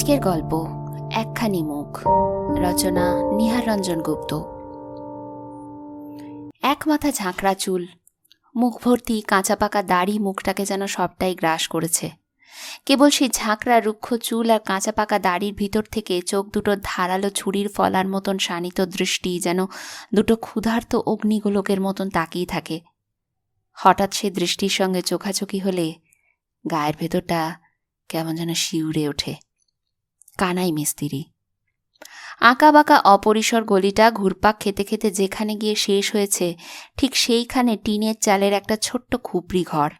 আজকের গল্প, একখানি মুখ। রচনা নিহার রঞ্জন গুপ্ত। এক মাথা ঝাঁকড়া চুল, মুখ ভর্তি কাঁচা পাকা দাড়ি মুখটাকে যেন সবটাই গ্রাস করেছে। কেবল সেই ঝাঁকড়া রুক্ষ চুল আর কাঁচা পাকা দাড়ির ভিতর থেকে চোখ দুটো ধারালো ছুরির ফলার মতন শানিত দৃষ্টি যেন দুটো ক্ষুধার্ত অগ্নিগোলকের মতন তাকিয়ে থাকে। হঠাৎ সে দৃষ্টির সঙ্গে চোখাচোখি হলে গায়ের ভেতরটা কেমন যেন শিউরে ওঠে। কানাই মিস্ত্রি। আঁকা বাঁকা অপরিসর গলিটা ঘুরপাক খেতে খেতে যেখানে গিয়ে শেষ হয়েছে, ঠিক সেইখানে টিনের চালের একটা ছোট্ট খুপড়ি ঘর।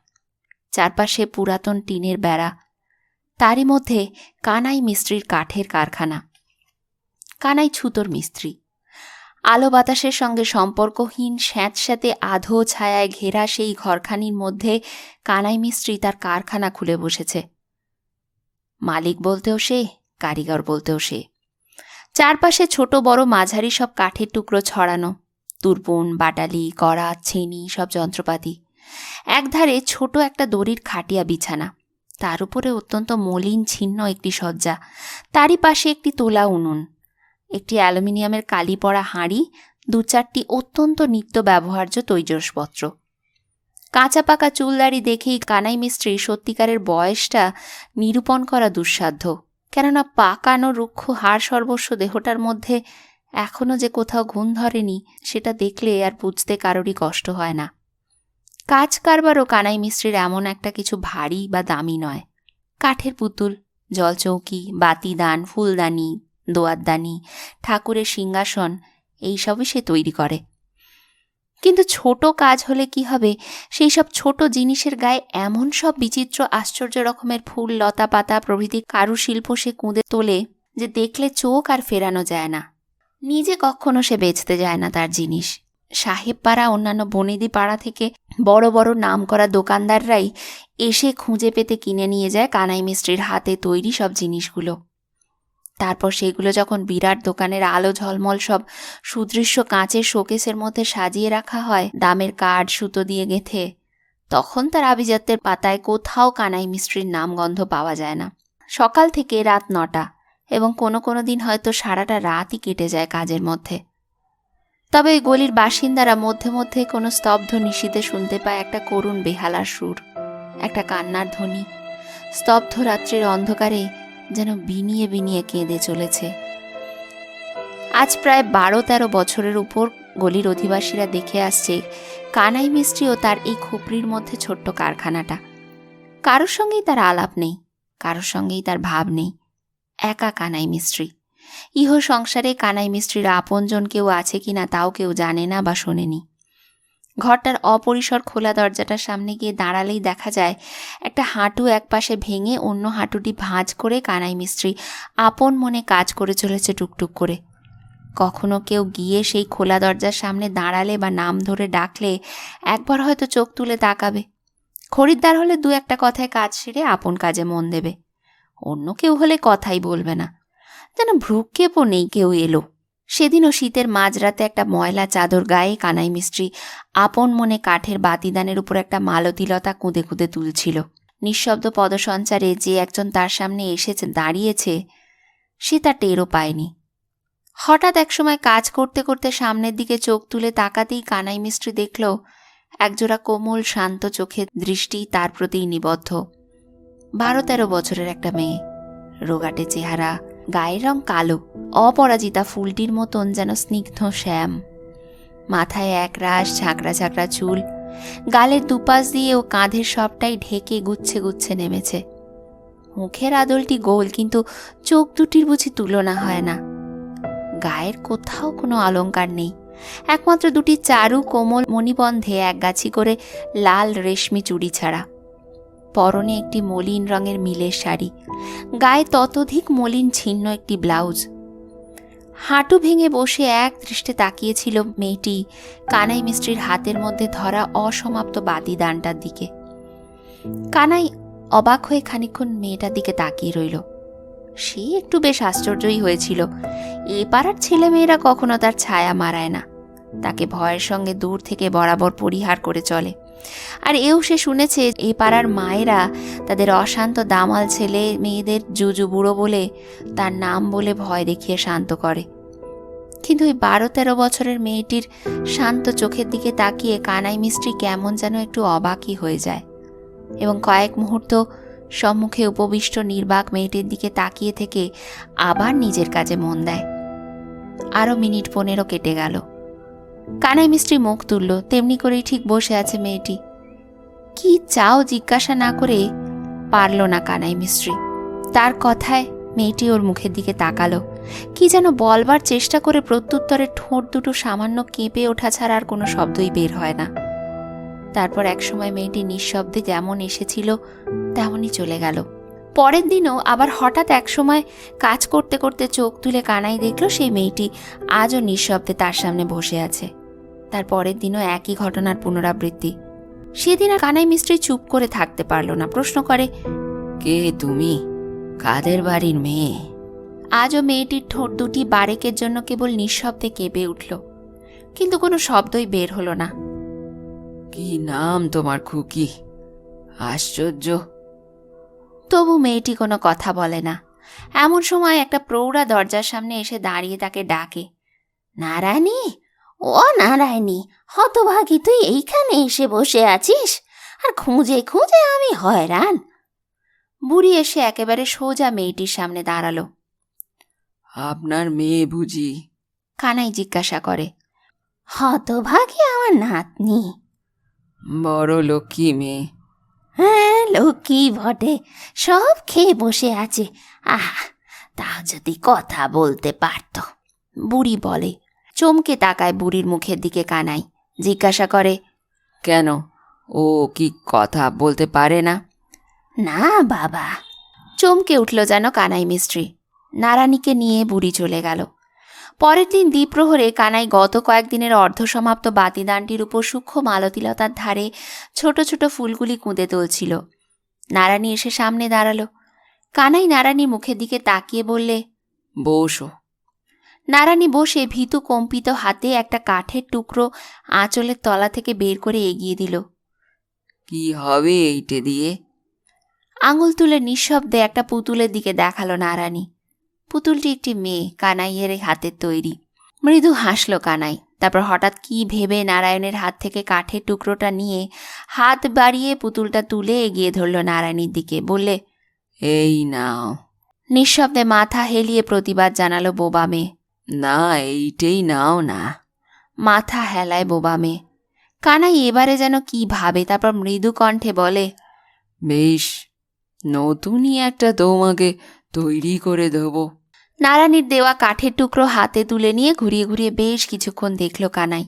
চারপাশে পুরাতন টিনের বেড়া। তারই মধ্যে কানাই মিস্ত্রির কাঠের কারখানা। কানাই ছুতোর মিস্ত্রি। আলো বাতাসের সঙ্গে সম্পর্কহীন, স্যাঁতস্যাঁতে আধো ছায়ায় ঘেরা সেই ঘরখানির মধ্যে কানাই মিস্ত্রি তার কারখানা খুলে বসেছে। মালিক বলতেও সে কারিগর বলতেও সে। চারপাশে ছোট বড় মাঝারি সব কাঠের টুকরো ছড়ানো। তুরপুন, বাটালি, কড়া, ছেনি, সব যন্ত্রপাতি। একধারে ছোট একটা দড়ির খাটিয়া বিছানা। তার উপরে অত্যন্ত মলিন ছিন্ন একটি সজ্জা তারই পাশে একটি তোলা উনুন। একটি অ্যালুমিনিয়ামের কালি পড়া হাঁড়ি, দু চারটি অত্যন্ত নিত্য ব্যবহার্য তৈজসপত্র। কাঁচা পাকা চুলদাড়ি দেখেই কানাই মিস্ত্রি সত্যিকারের বয়সটা নিরূপণ করা দুঃসাধ্য। কেননা পাকানো, রুক্ষ হাড় সর্বস্ব দেহটার মধ্যে এখনও যে কোথাও ঘুম ধরেনি, সেটা দেখলে আর বুঝতে কারোরই কষ্ট হয় না। কাজ কারবারও কানাই মিস্ত্রির এমন একটা কিছু ভারী বা দামি নয়। কাঠের পুতুল, জলচৌকি, বাতিদান, ফুলদানি, দোয়ারদানি, ঠাকুরের সিংহাসন, এইসবই সে তৈরি করে। কিন্তু ছোট কাজ হলে কি হবে? সেই সব ছোট জিনিসের গায়ে এমন সব বিচিত্র আশ্চর্য রকমের ফুল লতা পাতা প্রভৃতি কারুশিল্প সে কুঁদে তোলে যে দেখলে চোখ আর ফেরানো যায় না। নিজে কখনো সে বেচতে যায় না তার জিনিস। সাহেব পাড়া অন্যান্য বনেদি পাড়া থেকে বড় বড় নাম করা দোকানদাররাই এসে খুঁজে পেতে কিনে নিয়ে যায় কানাই মিস্ত্রির হাতে তৈরি সব জিনিসগুলো। তারপর সেগুলো যখন বিরাট দোকানের আলো ঝলমল সব সুদৃশ্য কাঁচের শোকেসের মধ্যে সাজিয়ে রাখা হয় দামের কার্ড, সুতো দিয়ে গেঁথে, তখন তার আভিজাত্যের পাতায় কোথাও কানাই মিস্ত্রির নাম গন্ধ পাওয়া যায় না। সকাল থেকে রাত নটা এবং কোনো কোনো দিন হয়তো সারাটা রাতই কেটে যায় কাজের মধ্যে। তবে ওই গলির বাসিন্দারা মধ্যে মধ্যে কোনো স্তব্ধ নিশীতে শুনতে পায় একটা করুণ বেহালার সুর, একটা কান্নার ধ্বনি। স্তব্ধ রাত্রির অন্ধকারে যেন বিনিয়ে বিনিয়ে কেঁদে চলেছে। আজ প্রায় বারো তেরো বছরের উপর গলির অধিবাসীরা দেখে আসছে কানাই মিস্ত্রি ও তার এই খুপড়ির মধ্যে ছোট্ট কারখানাটা। কারোর সঙ্গেই তার আলাপ নেই, কারোর সঙ্গেই তার ভাব নেই। একা কানাই মিস্ত্রি। ইহ সংসারে কানাই মিস্ত্রির আপনজন কেউ আছে কিনা তাও কেউ জানে না বা শোনেনি। ঘরটার অপরিসর খোলা দরজাটার সামনে গিয়ে দাঁড়ালেই দেখা যায়, একটা হাঁটু এক পাশে ভেঙে অন্য হাঁটুটি ভাঁজ করে কানাই মিস্ত্রি আপন মনে কাজ করে চলেছে টুকটুক করে। কখনো কেউ গিয়ে সেই খোলা দরজার সামনে দাঁড়ালে বা নাম ধরে ডাকলে একবার হয়তো চোখ তুলে তাকাবে। খরিদ্দার হলে দু একটা কথায় কাজ সেরে আপন কাজে মন দেবে। অন্য কেউ হলে কথাই বলবে না। যেন ভ্রুক্ষেপও নেই কেউ এলো। সেদিনও শীতের মাঝরাতে একটা ময়লা চাদর গায়ে কানাই মিস্ত্রি আপন মনে কাঠের বাতিদানের উপর একটা মালতীলতা কুঁদে কুঁদে তুলছিল। নিঃশব্দ পদসঞ্চারে যে একজন তার সামনে এসেছে, দাঁড়িয়েছে, সে তা টেরও পায়নি। হঠাৎ একসময় কাজ করতে করতে সামনের দিকে চোখ তুলে তাকাতেই কানাই মিস্ত্রি দেখল, একজোড়া কোমল শান্ত চোখের দৃষ্টি তার প্রতিই নিবদ্ধ। বারো তেরো বছরের একটা মেয়ে। রোগাটে চেহারা গায়ের রং কালো, অপরাজিতা ফুলটির মতন যেন স্নিগ্ধ শ্যাম। মাথায় এক রাশ ঝাঁকড়া ঝাঁকড়া চুল, গালের দুপাশ দিয়ে ও কাঁধের সবটাই ঢেকে গুচ্ছে গুচ্ছে নেমেছে। মুখের আদলটি গোল, কিন্তু চোখ দুটির বুঝি তুলনা হয় না। গায়ের কোথাও কোনো অলঙ্কার নেই, একমাত্র দুটি চারু কোমল মণিবন্ধে একগাছি করে লাল রেশমি চুড়ি ছাড়া। পরনে একটি মলিন রঙের মিলের শাড়ি, গায়ে ততোধিক মলিন ছিন্ন একটি ব্লাউজ। হাঁটু ভেঙে বসে এক দৃষ্টে তাকিয়েছিল মেয়েটি কানাই মিস্ত্রির হাতের মধ্যে ধরা অসমাপ্ত বাতি দানটার দিকে। কানাই অবাক হয়ে খানিক্ষণ মেয়েটার দিকে তাকিয়ে রইল। সে একটু বেশ আশ্চর্যই হয়েছিল। এ পাড়ার ছেলেমেয়েরা কখনো তার ছায়া মারায় না। তাকে ভয়ের সঙ্গে দূর থেকে বরাবর পরিহার করে চলে। আর এও সে শুনেছে এ পাড়ার মায়েরা তাদের অশান্ত দামাল ছেলে মেয়েদের জুজু বুড়ো বলে তার নাম বলে ভয় দেখিয়ে শান্ত করে। কিন্তু ওই বারো তেরো বছরের মেয়েটির শান্ত চোখের দিকে তাকিয়ে কানাই মিস্ত্রি কেমন যেন একটু অবাকই হয়ে যায় এবং কয়েক মুহূর্ত সম্মুখে উপবিষ্ট নির্বাক মেয়েটির দিকে তাকিয়ে থেকে আবার নিজের কাজে মন দেয়। আরও মিনিট পনেরো কেটে গেল। কানাই মিস্ত্রি মুখ তুলল, তেমনি করেই ঠিক বসে আছে মেয়েটি। কি চাও জিজ্ঞাসা না করে পারল না কানাই মিস্ত্রি। তার কথায় মেয়েটি ওর মুখের দিকে তাকালো। কি যেন বলবার চেষ্টা করে প্রত্যুত্তরে ঠোঁট দুটো সামান্য কেঁপে ওঠা ছাড়া আর কোনো শব্দই বের হয় না। তারপর একসময় মেয়েটি নিঃশব্দে যেমন এসেছিল, তেমনই চলে গেল। পরের দিনও আবার হঠাৎ একসময় কাজ করতে করতে চোখ তুলে কানাই দেখল সেই মেয়েটি আজও নিঃশব্দে তার সামনে বসে আছে। তার পরের দিনও একই ঘটনার পুনরাবৃত্তি। সেদিন আর কানাই মিস্ত্রি চুপ করে থাকতে পারল না প্রশ্ন করে কে তুমি? কাদের বাড়ির মেয়ে? আজও মেয়েটির ঠোঁট দুটি বারেকের জন্য কেবল নিঃশব্দে কেঁপে উঠল কিন্তু কোনো শব্দই বের হলো না। কি নাম তোমার খুকি? আশ্চর্য। তবু মেয়েটি কোনো কথা বলে না। এমন সময় একটা প্রৌঢ়া দরজার সামনে এসে দাঁড়িয়ে তাকে ডাকে নারায়ণী ও নারায়ণী হতভাগী তুই এইখানে এসে বসে আছিস? আর খুঁজে খুঁজে আমি হয়রান। বুড়ি এসে একেবারে সোজা মেয়েটির সামনে দাঁড়াল। আপনার মেয়ে বুঝি? কানাই জিজ্ঞাসা করে হতভাগী আমার নাতনি। বড় লক্ষ্মী মেয়ে। হ্যাঁ লক্ষ্মী বটে সব খেয়ে বসে আছে। আহ তা যদি কথা বলতে পারত বুড়ি বলে চমকে তাকায় বুড়ির মুখের দিকে কানাই। জিজ্ঞাসা করে কেন? ও কি কথা বলতে পারে না? না বাবা। চমকে উঠল যেন কানাই মিস্ত্রি। নারানীকে নিয়ে বুড়ি চলে গেল। পরের দিন দ্বীপ্রহরে কানাই গত কয়েকদিনের অর্ধসমাপ্ত বাতিদানটির উপর সূক্ষ্ম মালতিলতার ধারে ছোট ছোট ফুলগুলি কুঁদে তুলছিল। নারানী এসে সামনে দাঁড়াল। কানাই নারানী মুখের দিকে তাকিয়ে বললে বসো। নারানী বসে ভীতু কম্পিত হাতে একটা কাঠের টুকরো আঁচলের তলা থেকে বের করে এগিয়ে দিল। কি হবে এইটে দিয়ে? আঙুল তুলে নিঃশব্দে একটা পুতুলের দিকে দেখাল নারানী পুতুলটি একটি মেয়ে কানাইয়ের হাতের তৈরি। মৃদু হাসল কানাই। তারপর হঠাৎ কি ভেবে নারায়ণের হাত থেকে কাঠের টুকরোটা নিয়ে হাত বাড়িয়ে পুতুলটা তুলে এগিয়ে ধরল নারায়ণীর দিকে। বললে এই নাও। নিঃশব্দে মাথা হেলিয়ে প্রতিবাদ জানালো বোবা মেয়ে। না, এইটেই নাও না। মাথা হেলায় বোবা মেয়ে। কানাই এবারে যেন কি ভাবে, তারপর মৃদু কণ্ঠে বলে, বেশ, নতুনই একটা তোমাকে তৈরি করে দেবো। নারায়ণীর দেওয়া কাঠের টুকরো হাতে তুলে নিয়ে ঘুরিয়ে ঘুরিয়ে বেশ কিছুক্ষণ দেখল কানাই।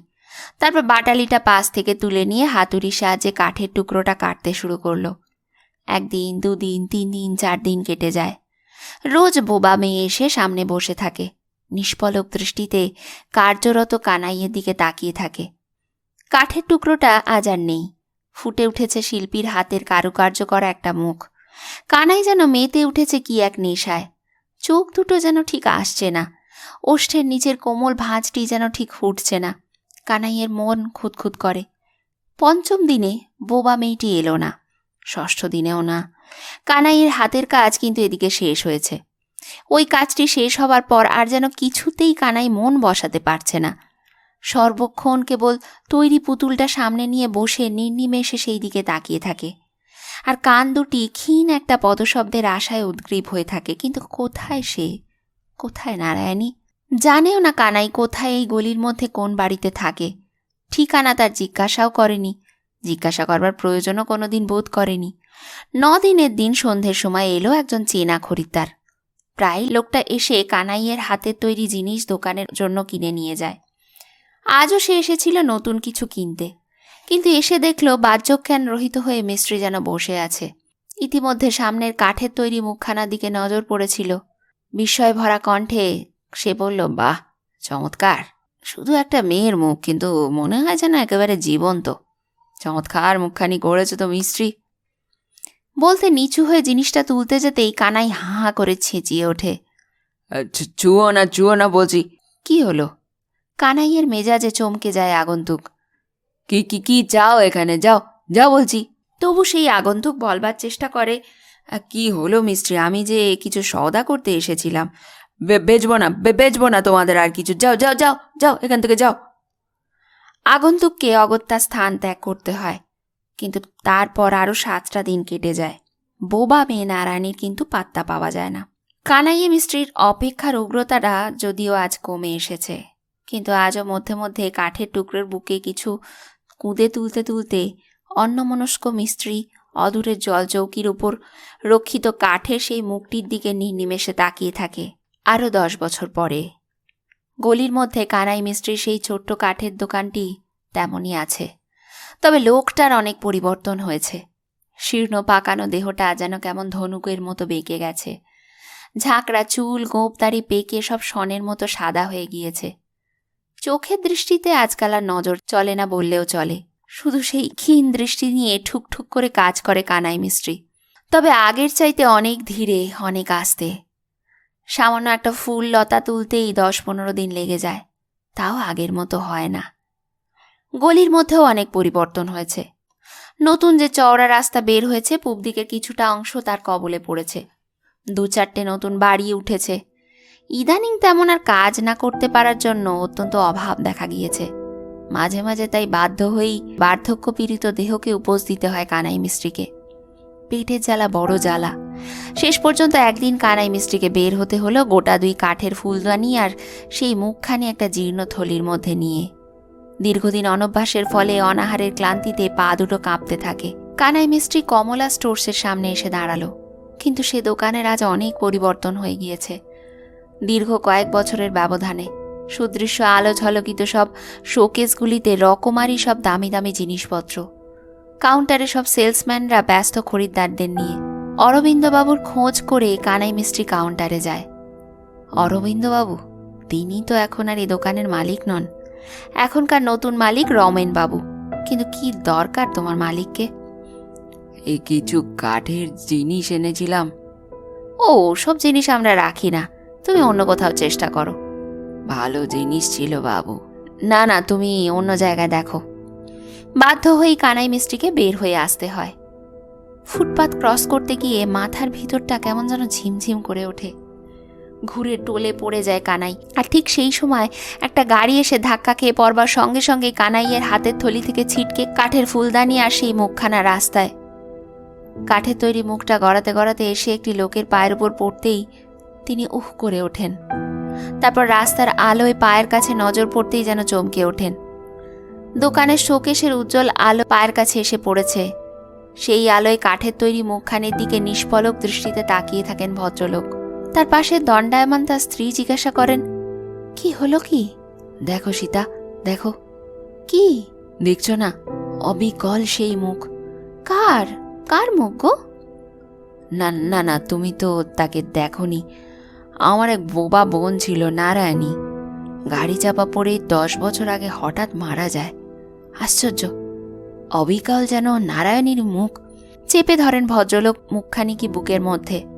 তারপর বাটালিটা পাশ থেকে তুলে নিয়ে হাতুড়ির সাহায্যে কাঠের টুকরোটা কাটতে শুরু করল। একদিন, দুদিন তিন দিন চার দিন কেটে যায়। রোজ বোবা মেয়ে এসে সামনে বসে থাকে। নিষ্পলক দৃষ্টিতে কার্যরত কানাইয়ের দিকে তাকিয়ে থাকে। কাঠের টুকরোটা আজ আর নেই। ফুটে উঠেছে শিল্পীর হাতের কারুকার্য করা একটা মুখ। কানাই যেন মেতে উঠেছে কি এক নেশায়। চোখ দুটো যেন ঠিক আসছে না। ওষ্ঠের নিচের কোমল ভাঁজটি যেন ঠিক ফুটছে না। কানাইয়ের মন খুঁতখুত করে। পঞ্চম দিনে বোবা মেয়েটি এলো না। ষষ্ঠ দিনেও না। কানাইয়ের হাতের কাজ কিন্তু এদিকে শেষ হয়েছে। ওই কাজটি শেষ হবার পর আর যেন কিছুতেই কানাই মন বসাতে পারছে না। সর্বক্ষণ কেবল তৈরি পুতুলটা সামনে নিয়ে বসে নির্নিমেষে সেই দিকে তাকিয়ে থাকে। আর কান দুটি ক্ষীণ একটা পদশব্দের আশায় উদ্গ্রীব হয়ে থাকে। কিন্তু কোথায় সে? কোথায় নারায়ণী? জানেও না কানাই কোথায় এই গলির মধ্যে কোন বাড়িতে থাকে। ঠিকানা তার জিজ্ঞাসাও করেনি। জিজ্ঞাসা করবার প্রয়োজনও কোনোদিন বোধ করেনি। দিনের দিন সন্ধ্যের সময় এলো একজন চেনা খরিদ্দার। প্রায় লোকটা এসে কানাইয়ের হাতের তৈরি জিনিস দোকানের জন্য কিনে নিয়ে যায়। আজও সে এসেছিল নতুন কিছু কিনতে। কিন্তু এসে দেখল বাহ্যজ্ঞান রহিত হয়ে মিস্ত্রি যেন বসে আছে। ইতিমধ্যে সামনের কাঠের তৈরি মুখখানার দিকে নজর পড়েছিল। বিস্ময় ভরা কণ্ঠে সে বলল, বাহ, চমৎকার। শুধু একটা মেয়ের মুখ, কিন্তু মনে হয় যেন একেবারে জীবন্ত। চমৎকার মুখখানি করেছে তো মিস্ত্রি। বলতে নিচু হয়ে জিনিসটা তুলতে যেতেই কানাই হাঁ হাঁ করে ছেঁচিয়ে ওঠে। ছুঁয়ো না ছুঁয়ো না বলছি। কি হলো? কানাইয়ের মেজাজে চমকে যায় আগন্তুক। কি কি কি যাও এখানে যাও যা বলছি। তবু সেই আগন্তুক বলবার চেষ্টা করে কি হলো মিস্ত্রি আমি যে কিছু সওদা করতে এসেছিলাম। বেচবো না বেচবো না তোমাদের আর কিছু যাও যাও যাও যাও এখান থেকে যাও। আগন্তুককে অগত্যা স্থান ত্যাগ করতে হয়। কিন্তু তারপর আরও সাতটা দিন কেটে যায়। বোবা মেয়ে নারায়ণীর কিন্তু পাত্তা পাওয়া যায় না। কানাইয়ে মিস্ত্রির অপেক্ষার উগ্রতাটা যদিও আজ কমে এসেছে, কিন্তু আজও মধ্যে মধ্যে কাঠের টুকরোর বুকে কিছু কুঁদে তুলতে তুলতে অন্যমনস্ক মিস্ত্রি অদূরের জলচৌকির উপর রক্ষিত কাঠের সেই মুখটির দিকে নির্নিমেষে তাকিয়ে থাকে। আরও দশ বছর পরে গলির মধ্যে কানাই মিস্ত্রির সেই ছোট্ট কাঠের দোকানটি তেমনই আছে। তবে লোকটার অনেক পরিবর্তন হয়েছে। শীর্ণ পাকানো দেহটা যেন কেমন ধনুকের মতো বেঁকে গেছে। ঝাঁকড়া চুল গোঁপদারি পেকে সব সনের মতো সাদা হয়ে গিয়েছে। চোখের দৃষ্টিতে আজকাল আর নজর চলে না বললেও চলে। শুধু সেই ক্ষীণ দৃষ্টি নিয়ে ঠুকঠুক করে কাজ করে কানাই মিস্ত্রি। তবে আগের চাইতে অনেক ধীরে, অনেক আস্তে। সামান্য একটা ফুল লতা তুলতেই দশ পনেরো দিন লেগে যায়। তাও আগের মতো হয় না। গলির মধ্যেও অনেক পরিবর্তন হয়েছে। নতুন যে চওড়া রাস্তা বের হয়েছে, পূব দিকের কিছুটা অংশ তার কবলে পড়েছে। দু চারটে নতুন বাড়ি উঠেছে। ইদানিং তেমন আর কাজ না করতে পারার জন্য অত্যন্ত অভাব দেখা গিয়েছে। মাঝে মাঝে তাই বাধ্য হয়েই বার্ধক্য পীড়িত দেহকে উপোস দিতে হয় কানাই মিস্ত্রিকে। পেটের জ্বালা বড় জ্বালা। শেষ পর্যন্ত একদিন কানাই মিস্ত্রিকে বের হতে হলো গোটা দুই কাঠের ফুলদানি আর সেই মুখখানি একটা জীর্ণ থলির মধ্যে নিয়ে। দীর্ঘদিন অনভ্যাসের ফলে অনাহারের ক্লান্তিতে পা দুটো কাঁপতে থাকে। কানাই মিস্ত্রি কমলা স্টোর্সের সামনে এসে দাঁড়াল। কিন্তু সে দোকানের আজ অনেক পরিবর্তন হয়ে গিয়েছে। দীর্ঘ কয়েক বছরের ব্যবধানে সুদৃশ্য আলো ঝলকিত সব শোকেসগুলিতে রকমারি সব দামি দামি জিনিসপত্র। কাউন্টারে সব সেলসম্যানরা ব্যস্ত খরিদ্দারদের নিয়ে। অরবিন্দবাবুর খোঁজ করে কানাই মিস্ত্রি কাউন্টারে যায়। অরবিন্দবাবু, তিনি তো এখন আর এই দোকানের মালিক নন। এখনকার নতুন মালিক রমেন বাবু। কিন্তু কি দরকার তোমার মালিককে? এই কিছু কাঠের জিনিস এনেছিলাম। ও সব জিনিস আমরা রাখি না। তুমি অন্য কোথাও চেষ্টা করো। ভালো জিনিস ছিল বাবু। না না তুমি অন্য জায়গায় দেখো। বাধ্য হয়েই কানাই মিস্ত্রিকে বের হয়ে আসতে হয়। ফুটপাত ক্রস করতে গিয়ে মাথার ভিতরটা কেমন যেন ঝিমঝিম করে ওঠে। ঘুরে টোলে পড়ে যায় কানাই। আর ঠিক সেই সময় একটা গাড়ি এসে ধাক্কা খেয়ে পড়বার সঙ্গে সঙ্গে কানাইয়ের হাতের থলি থেকে ছিটকে কাঠের ফুলদানি আর সেই মুখখানা রাস্তায়। কাঠের তৈরি মুখটা গড়াতে গড়াতে এসে একটি লোকের পায়ের উপর পড়তেই তিনি উহ করে ওঠেন। তারপর রাস্তার আলোয় পায়ের কাছে নজর পড়তেই যেন চমকে ওঠেন। দোকানের শোকেশের উজ্জ্বল আলো পায়ের কাছে এসে পড়েছে। সেই আলোয় কাঠের তৈরি মুখখানের দিকে নিষ্পলক দৃষ্টিতে তাকিয়ে থাকেন ভদ্রলোক। তার পাশে দণ্ডায়মান তার স্ত্রী জিজ্ঞাসা করেন, কি হলো কি? দেখো সীতা, দেখো। কি? দেখছ না, অবিকল সেই মুখ। কার কার মুখ গো? না না না, তুমি তো তাকে দেখনি। আমার এক বোবা বোন ছিল, নারায়ণী। গাড়ি চাপা পড়ে দশ বছর আগে হঠাৎ মারা যায়। আশ্চর্য। অবিকল যেন নারায়ণীর মুখ। চেপে ধরেন ভদ্রলোক মুখখানি কি বুকের মধ্যে?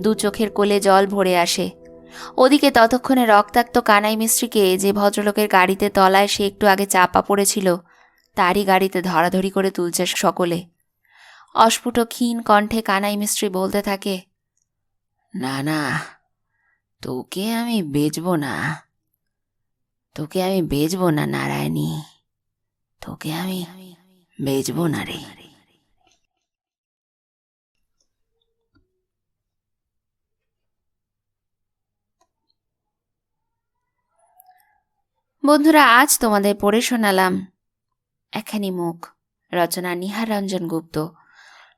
দু চোখের কোলে জল ভরে আসে। ওদিকে ততক্ষণে রক্তাক্ত কানাই মিস্ত্রিকে যে ভদ্রলোকের গাড়িতে তলায় সে একটু আগে চাপা পড়েছিল, তারই গাড়িতে ধরাধরি করে তুলছে সকলে। অস্ফুট ক্ষীণ কণ্ঠে কানাই মিস্ত্রি বলতে থাকে, না না, তোকে আমি বেচবো না। তোকে আমি বেচবো না, নারায়ণী। তোকে আমি বেচবো না রে। বন্ধুরা, আজ তোমাদের পড়ে শোনালাম একখানি মুখ, রচনা নিহার রঞ্জন গুপ্ত।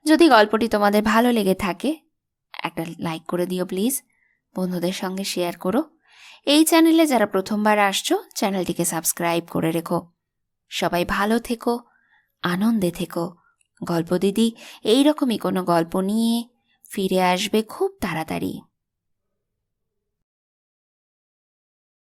যদি গল্পটি তোমাদের ভালো লেগে থাকে, একটা লাইক করে দিও প্লিজ, বন্ধুদের সঙ্গে শেয়ার করো। এই চ্যানেলে যারা প্রথমবার আসছো, চ্যানেলটিকে সাবস্ক্রাইব করে রেখো। সবাই ভালো থেকো, আনন্দে থেকো। গল্প দিদি, এইরকমই কোনো গল্প নিয়ে ফিরে আসবে খুব তাড়াতাড়ি।